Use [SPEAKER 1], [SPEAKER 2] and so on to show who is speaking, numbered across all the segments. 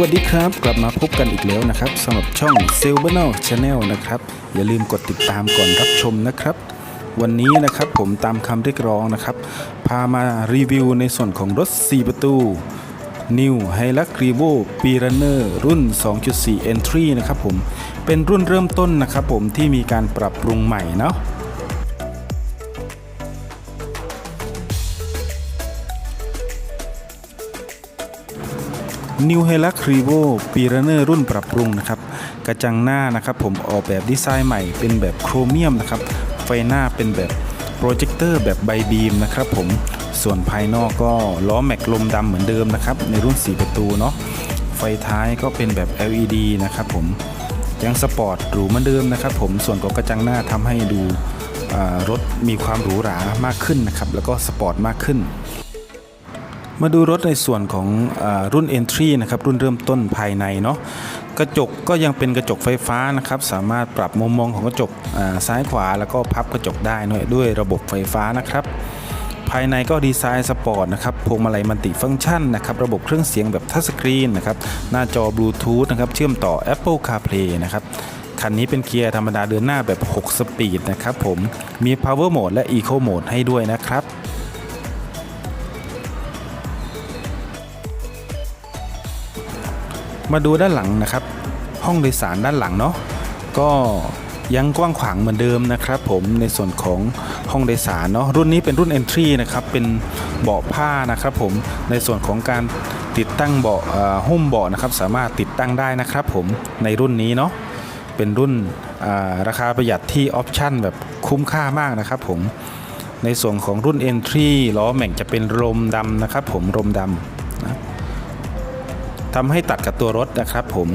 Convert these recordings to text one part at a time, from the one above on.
[SPEAKER 1] วัสดีครับ กลับมาพบกันอีกแล้วนะครับสำหรับช่อง s i l v e r n o Channel นะครับ อย่าลืมกดติดตามก่อนรับชมนะครับ วันนี้นะครับผมตามคำเรียกร้องนะครับ พามารีวิวในส่วนของรถ 4 ประตู New h i l u x r e v o p r u n n e r รุ่น 2.4 Entry นะครับผมเป็นรุ่นเริ่มต้นนะครับผมที่มีการปรับปรุงใหม่เนาะ New h e l u x r e v o p r u n n e r รุ่นปรับปรุงนะครับ กระจังหน้านะครับผมออกแบบดีไซน์ใหม่เป็นแบบโครเมียมนะครับ ไฟหน้าเป็นแบบโปรเจคเตอร์แบบไบบีมนะครับผมส่วนภายนอกก็ล้อแม็กลมดำเหมือนเดิมนะครับ ในรุ่น 4 ประตูเนาะไฟท้ายก็เป็นแบบ LED นะครับผมยังสปอร์ตหรูเหมือนเดิมนะครับผมส่วนของกระจังหน้าทำให้ดูรถมีความหรูหรามากขึ้นนะครับแล้วก็สปอร์ตมากขึ้น มาดูรถในส่วนของอรุ่น Entry นะครับรุ่นเริ่มต้นภายในเนาะกระจกก็ยังเป็นกระจกไฟฟ้านะครับสามารถปรับมุมมองของกระจกซ้ายขวาแล้วก็พับกระจกได้ด้วยด้วยระบบไฟฟ้านะครับ ภายในก็ดีไซน์สปอร์ตนะครับพวงมาลัยมัลติฟังก์ชันนะครับระบบเครื่องเสียงแบบทัชสกรีนนะครับหน้าจอบลูทูธนะครับเชื่อมต่อ Apple CarPlay นะครับคันนี้เป็นเกียร์ธรรมดาเดินหน้าแบบ 6 สปีดนะครับผมมี Power Mode และ Eco Mode ให้ด้วยนะครับ มาดูด้านหลังนะครับ ห้องโดยสารด้านหลังเนาะก็ยังกว้างขวางเหมือนเดิมนะครับผมในส่วนของห้องโดยสารเนาะรุ่นนี้เป็นรุ่น Entry นะครับเป็นเบาะผ้านะครับผมในส่วนของการติดตั้งเบาะหุ้มเบาะนะครับสามารถติดตั้งได้นะครับผมในรุ่นนี้เนาะเป็นรุ่นาราคาประหยัดที่ออปชั่นแบบคุ้มค่ามากนะครับผมในส่วนของรุ่น Entry ล้อแม่งจะเป็นลมดำนะครับผมลมดำ ทำให้ตัดกับตัวรถนะครับผม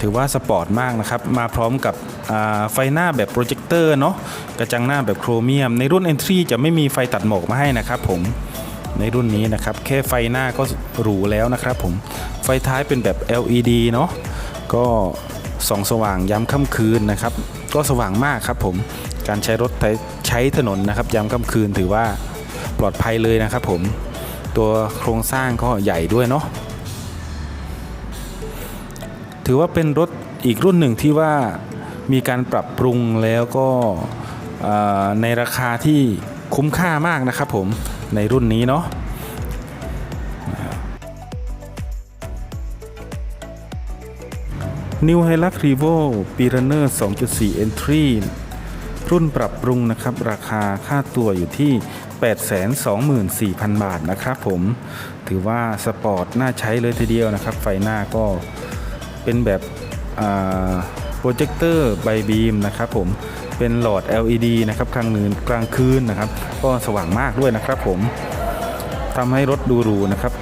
[SPEAKER 1] ถือว่าสปอร์ตมากนะครับ มาพร้อมกับไฟหน้าแบบโปรเจคเตอร์เนาะกระจังหน้าแบบโครเมียม ในรุ่น Entry จะไม่มีไฟตัดหมอกมาให้นะครับผมในรุ่นนี้นะครับ แค่ไฟหน้าก็หรูแล้วนะครับผมไฟท้ายเป็นแบบ LED เนาะก็ส่องสว่างย้ำค่ำคืนนะครับ ก็สว่างมากครับผมการใช้รถใช้ถนนนะครับย้ำค่ำคืนถือว่า ลอดภัยเลยนะครับผมตัวโครงสร้างก็ใหญ่ด้วยเนาะถือว่าเป็นรถอีกรุ่นหนึ่งที่ว่ามีการปรับปรุงแล้วก็ในราคาที่คุ้มค่ามากนะครับผมในรุ่นนี้เนาะ New Hilux Revo p i r a n n e r 2.4 Entry รุ่นปรับปรุงนะครับ ราคาค่าตัวอยู่ที่ 824,000 บาทนะครับผมถือว่าสปอร์ตน่าใช้เลยทีเดียวนะครับ ไฟหน้าก็เป็นแบบโปรเจคเตอร์ไบบีมนะครับผมเป็นหลอด LED นะครับกลางคืนกลางคืนนะครับ ก็สว่างมากด้วยนะครับผมทำให้รถดูหรูนะครับ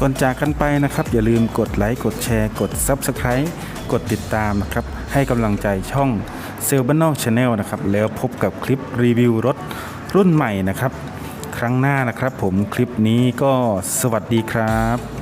[SPEAKER 1] ก่อนจากกันไปนะครับ อย่าลืมกดไลค์กดแชร์กด Subscribe กดติดตามนะครับ ให้กำลังใจช่องเซล b บ n น l Channel นะครับ แล้วพบกับคลิปรีวิวรถ รุ่นใหม่นะครับ ครั้งหน้านะครับผมคลิปนี้ก็สวัสดีครับ